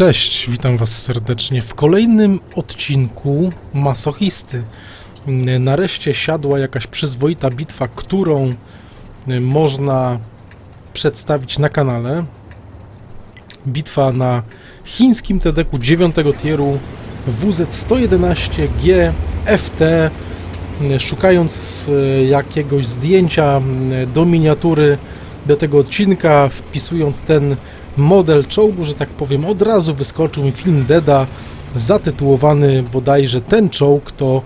Cześć, witam Was serdecznie w kolejnym odcinku Masochisty. Nareszcie siadła jakaś przyzwoita bitwa, którą y, można przedstawić na kanale. Bitwa na chińskim TDK 9 tieru WZ-111G FT. Y, Szukając y, jakiegoś zdjęcia do miniatury do tego odcinka, wpisując ten model czołgu, że tak powiem, od razu wyskoczył mi film Deda zatytułowany bodajże ten czołg to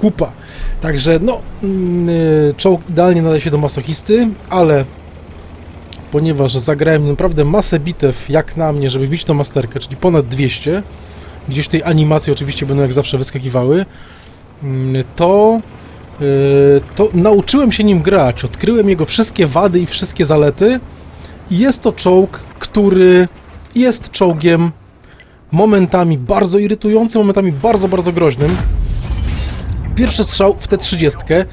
kupa. Także no, mm, y, czołg idealnie nadaje się do masochisty, ale ponieważ zagrałem naprawdę masę bitew jak na mnie, żeby bić tą masterkę, czyli ponad 200, gdzieś tej animacje oczywiście będą jak zawsze wyskakiwały, mm, to y, to nauczyłem się nim grać, odkryłem jego wszystkie wady i wszystkie zalety jest to czołg, który jest czołgiem momentami bardzo irytującym, momentami bardzo, bardzo groźnym. Pierwszy strzał w T-30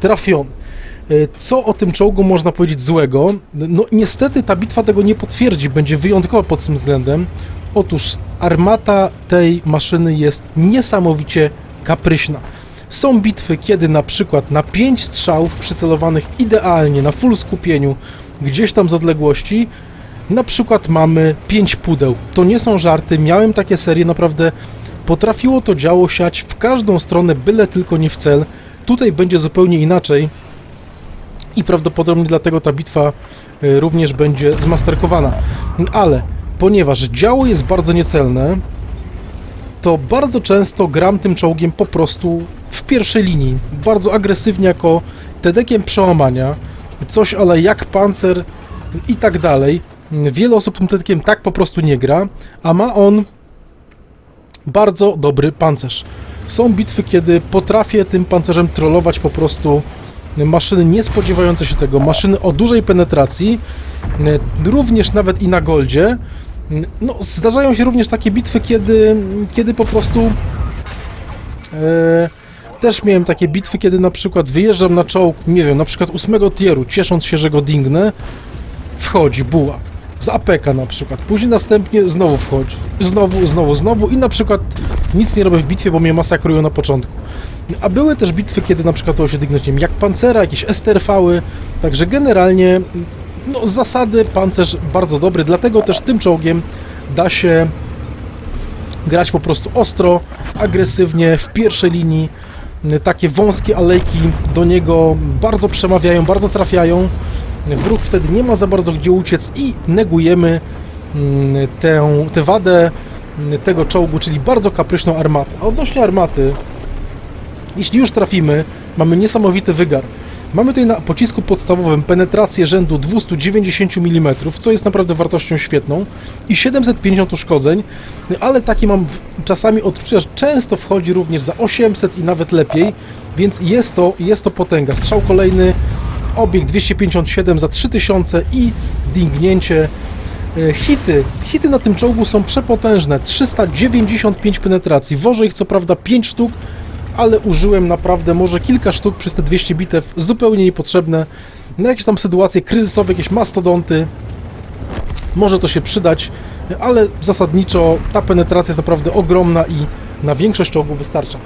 trafiony. Y, Co o tym czołgu można powiedzieć złego? No niestety ta bitwa tego nie potwierdzi, będzie wyjątkowa pod tym względem. Otóż armata tej maszyny jest niesamowicie kapryśna. Są bitwy, kiedy na przykład na 5 strzałów przycelowanych idealnie, na full skupieniu, gdzieś tam z odległości, na przykład mamy 5 pudeł. To nie są żarty, miałem takie serie, naprawdę potrafiło to działo siać w każdą stronę, byle tylko nie w cel. Tutaj będzie zupełnie inaczej i prawdopodobnie dlatego ta bitwa y, również będzie zmasterkowana. Ale ponieważ działo jest bardzo niecelne, to bardzo często gram tym czołgiem po prostu w pierwszej linii, bardzo agresywnie jako tedekiem przełamania, coś ale jak pancer i tak dalej. Wiele osób tym tedekiem tak po prostu nie gra, a ma on bardzo dobry pancerz. Są bitwy, kiedy potrafię tym pancerzem trollować po prostu maszyny nie spodziewające się tego, maszyny o dużej penetracji, również nawet i na goldzie. No, zdarzają się również takie bitwy, kiedy, kiedy po prostu e, też miałem takie bitwy, kiedy na przykład wyjeżdżam na czołg, nie wiem, na przykład ósmego tieru, ciesząc się, że go dingnę, wchodzi buła. Z APK na przykład. Później następnie znowu wchodzi. Znowu, znowu, znowu i na przykład nic nie robię w bitwie, bo mnie masakrują na początku. A były też bitwy, kiedy na przykład to się dygnąć, nie wiem, jak pancera, jakieś STRV-y, także generalnie no, z zasady pancerz bardzo dobry, dlatego też tym czołgiem da się grać po prostu ostro, agresywnie, w pierwszej linii. Takie wąskie alejki do niego bardzo przemawiają, bardzo trafiają. Wróg wtedy nie ma za bardzo gdzie uciec i negujemy mm, tę, tę wadę mm, tego czołgu, czyli bardzo kapryśną armatę. A odnośnie armaty, jeśli już trafimy, mamy niesamowity wygar. Mamy tutaj na pocisku podstawowym penetrację rzędu 290 mm, co jest naprawdę wartością świetną i 750 uszkodzeń, ale takie mam czasami odczucia, często wchodzi również za 800 i nawet lepiej, więc jest to, jest to potęga. Strzał kolejny, obieg 257 za 3000 i dingnięcie. E, Hity. Hity na tym czołgu są przepotężne. 395 penetracji. Wożę ich co prawda 5 sztuk, ale użyłem naprawdę może kilka sztuk przez te 200 bitew, zupełnie niepotrzebne. Na jakieś tam sytuacje kryzysowe, jakieś mastodonty, może to się przydać, ale zasadniczo ta penetracja jest naprawdę ogromna i na większość czołgów wystarcza.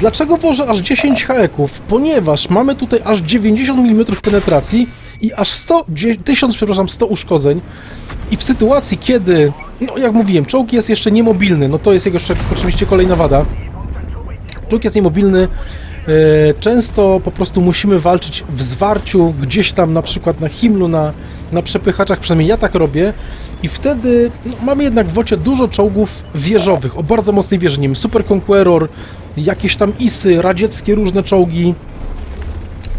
Dlaczego wożę aż 10 haeków? Ponieważ mamy tutaj aż 90 mm penetracji i aż 100, 1000, przepraszam, 100 uszkodzeń. I w sytuacji, kiedy, no jak mówiłem, czołg jest jeszcze niemobilny, no to jest jego oczywiście kolejna wada. Czołg jest niemobilny. e, Często po prostu musimy walczyć w zwarciu, gdzieś tam na przykład na Himlu, na, na przepychaczach, przynajmniej ja tak robię. I wtedy no, mamy jednak w wocie dużo czołgów wieżowych, o bardzo mocnej wieży, nie wiem, Super Conqueror, jakieś tam ISy, radzieckie różne czołgi.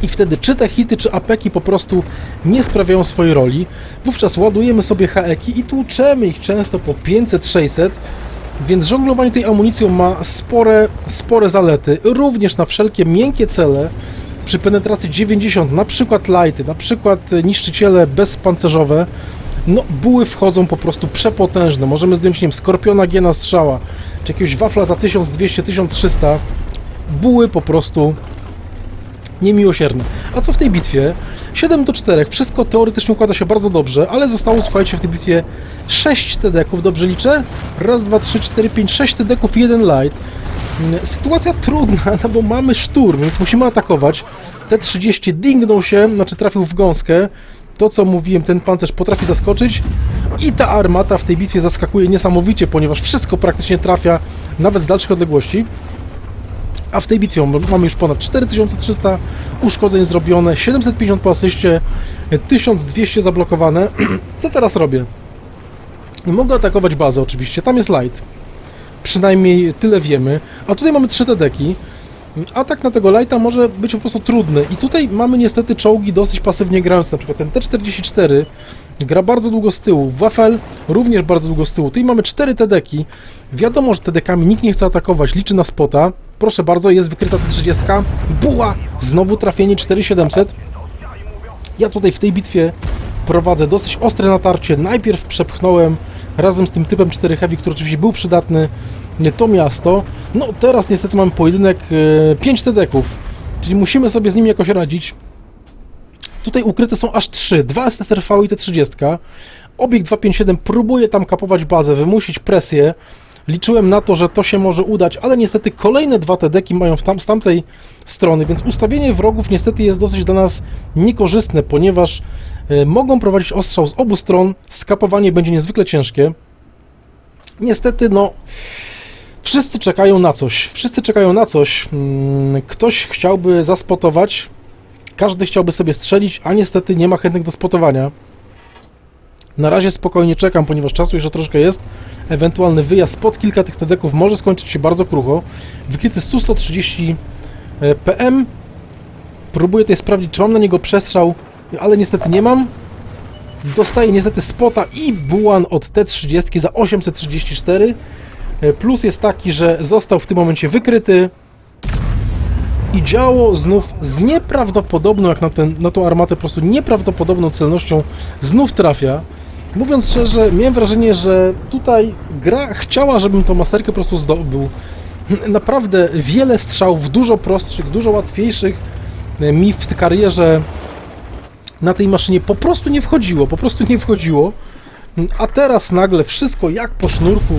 I wtedy czy te hity, czy apeki po prostu nie sprawiają swojej roli. Wówczas ładujemy sobie haeki i tłuczemy ich często po 500-600, więc żonglowanie tej amunicją ma spore, spore zalety, również na wszelkie miękkie cele przy penetracji 90, na przykład lighty, na przykład e, niszczyciele bezpancerzowe, no buły wchodzą po prostu przepotężne. Możemy zdjąć, nie wiem, skorpiona G na strzała, czy jakiegoś wafla za 1200-1300. Buły po prostu niemiłosierne. A co w tej bitwie? 7 do 4, wszystko teoretycznie układa się bardzo dobrze, ale zostało, słuchajcie, w tej bitwie 6 TD-ków, dobrze liczę? Raz, dwa, trzy, cztery, pięć, 6 TD-ków i jeden light. Mm, Sytuacja trudna, no bo mamy szturm, więc musimy atakować. T-30 dingnął się, znaczy trafił w gąskę. To, co mówiłem, ten pancerz potrafi zaskoczyć. I ta armata w tej bitwie zaskakuje niesamowicie, ponieważ wszystko praktycznie trafia, nawet z dalszych odległości. A w tej bitwie mamy już ponad 4300 uszkodzeń zrobione, 750 po asyście, 1200 zablokowane. Co teraz robię? Mogę atakować bazę oczywiście, tam jest light. Przynajmniej tyle wiemy. A tutaj mamy trzy TD-ki. Atak na tego lighta może być po prostu trudny. I tutaj mamy niestety czołgi dosyć pasywnie grające. Na przykład ten T-44 gra bardzo długo z tyłu. Wafel również bardzo długo z tyłu. Tutaj mamy cztery TD-ki. Wiadomo, że TD-kami nikt nie chce atakować. Liczy na spota. Proszę bardzo, jest wykryta T-30. Buła! Znowu trafienie 4700. Ja tutaj w tej bitwie prowadzę dosyć ostre natarcie. Najpierw przepchnąłem razem z tym typem 4 Heavy, który oczywiście był przydatny, to miasto. No teraz niestety mamy pojedynek e, 5 TD-ków, czyli musimy sobie z nimi jakoś radzić. Tutaj ukryte są aż 3, 2 SSRV i T30. Obiekt 257 próbuje tam kapować bazę, wymusić presję. Liczyłem na to, że to się może udać, ale niestety kolejne dwa TD-ki mają w tam, z tamtej strony, więc ustawienie wrogów niestety jest dosyć dla nas niekorzystne, ponieważ e, mogą prowadzić ostrzał z obu stron, skapowanie będzie niezwykle ciężkie. Niestety, no, wszyscy czekają na coś, wszyscy czekają na coś. Mm, Ktoś chciałby zaspotować, każdy chciałby sobie strzelić, a niestety nie ma chętnych do spotowania. Na razie spokojnie czekam, ponieważ czasu jeszcze troszkę jest. Ewentualny wyjazd pod kilka tych TD-ków może skończyć się bardzo krucho. Wykryty Su-130 e, PM. Próbuję tutaj sprawdzić, czy mam na niego przestrzał, ale niestety nie mam. Dostaję niestety spota i bułan od T-30 za 834. E, Plus jest taki, że został w tym momencie wykryty. I działo znów z nieprawdopodobną, jak na, ten, na tą armatę, po prostu nieprawdopodobną celnością znów trafia. Mówiąc szczerze, miałem wrażenie, że tutaj gra chciała, żebym tą masterkę po prostu zdobył. Naprawdę wiele strzałów, dużo prostszych, dużo łatwiejszych mi w karierze na tej maszynie po prostu nie wchodziło, po prostu nie wchodziło. A teraz nagle wszystko jak po sznurku,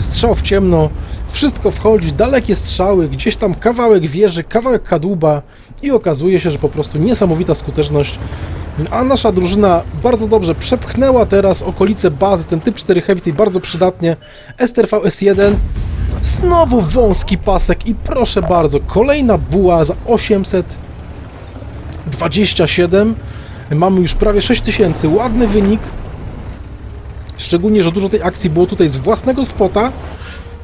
strzał w ciemno, wszystko wchodzi, dalekie strzały, gdzieś tam kawałek wieży, kawałek kadłuba i okazuje się, że po prostu niesamowita skuteczność. A nasza drużyna bardzo dobrze przepchnęła teraz okolice bazy, ten typ 4 Heavy tutaj bardzo przydatnie. STRV S1, znowu wąski pasek i proszę bardzo, kolejna buła za 827. Mamy już prawie 6000, ładny wynik. Szczególnie, że dużo tej akcji było tutaj z własnego spota,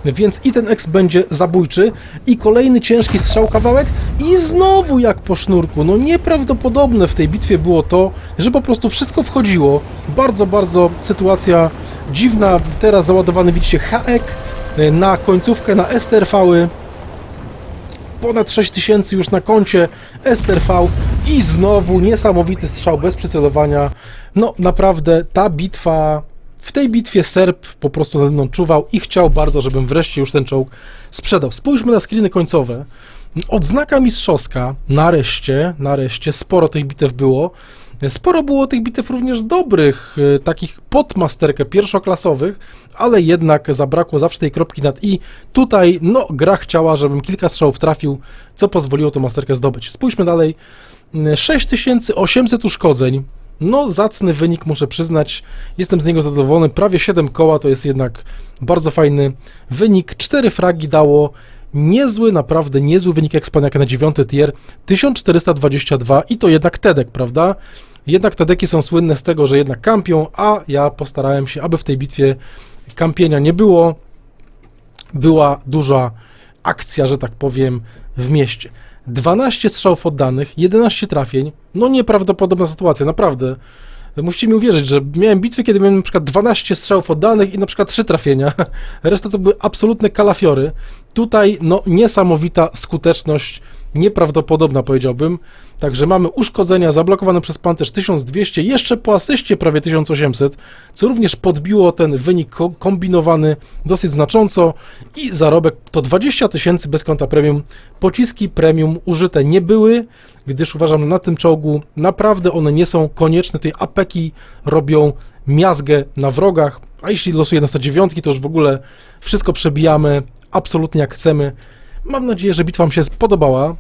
więc i ten X będzie zabójczy. I kolejny ciężki strzał kawałek i znowu jak po sznurku. No nieprawdopodobne w tej bitwie było to, że po prostu wszystko wchodziło. Bardzo, bardzo sytuacja dziwna. Teraz załadowany widzicie haek na końcówkę, na STRV-y ponad 6000 już na koncie STRV i znowu niesamowity strzał bez przycelowania. No naprawdę ta bitwa, w tej bitwie Serb po prostu nade mną czuwał i chciał bardzo, żebym wreszcie już ten czołg sprzedał. Spójrzmy na screeny końcowe. Odznaka mistrzowska, nareszcie, nareszcie, sporo tych bitew było. Sporo było tych bitew również dobrych, y, takich pod masterkę pierwszoklasowych, ale jednak zabrakło zawsze tej kropki nad i. Tutaj, no, gra chciała, żebym kilka strzałów trafił, co pozwoliło tę masterkę zdobyć. Spójrzmy dalej. Y, 6800 uszkodzeń. No, zacny wynik, muszę przyznać. Jestem z niego zadowolony. Prawie 7 koła to jest jednak bardzo fajny wynik. 4 fragi dało. Niezły, naprawdę niezły wynik ekspaniaka na 9 tier. 1422 i to jednak Tedek, prawda? Jednak Tedeki są słynne z tego, że jednak kampią, a ja postarałem się, aby w tej bitwie kampienia nie było. Była duża akcja, że tak powiem, w mieście. 12 strzałów oddanych, 11 trafień. No nieprawdopodobna sytuacja, naprawdę. Musicie mi uwierzyć, że miałem bitwy, kiedy miałem przykład 12 strzałów oddanych i przykład 3 trafienia. Reszta to były absolutne kalafiory. Tutaj no niesamowita skuteczność, nieprawdopodobna powiedziałbym. Także mamy uszkodzenia zablokowane przez pancerz 1200, jeszcze po asyście prawie 1800, co również podbiło ten wynik ko- kombinowany dosyć znacząco i zarobek to 20 tysięcy bez konta premium. Pociski premium użyte nie były, gdyż uważam, na tym czołgu naprawdę one nie są konieczne. Tej apeki robią miazgę na wrogach, a jeśli losuje na 109, to już w ogóle wszystko przebijamy absolutnie jak chcemy. Mam nadzieję, że bitwa Wam się spodobała.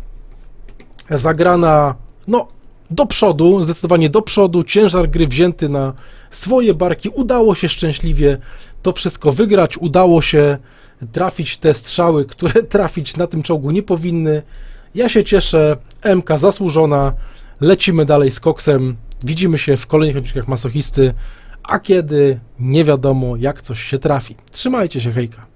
Zagrana, no, do przodu, zdecydowanie do przodu, ciężar gry wzięty na swoje barki. Udało się szczęśliwie to wszystko wygrać, udało się trafić te strzały, które trafić na tym czołgu nie powinny. Ja się cieszę, MK zasłużona, lecimy dalej z koksem, widzimy się w kolejnych odcinkach Masochisty, a kiedy nie wiadomo jak coś się trafi. Trzymajcie się, hejka.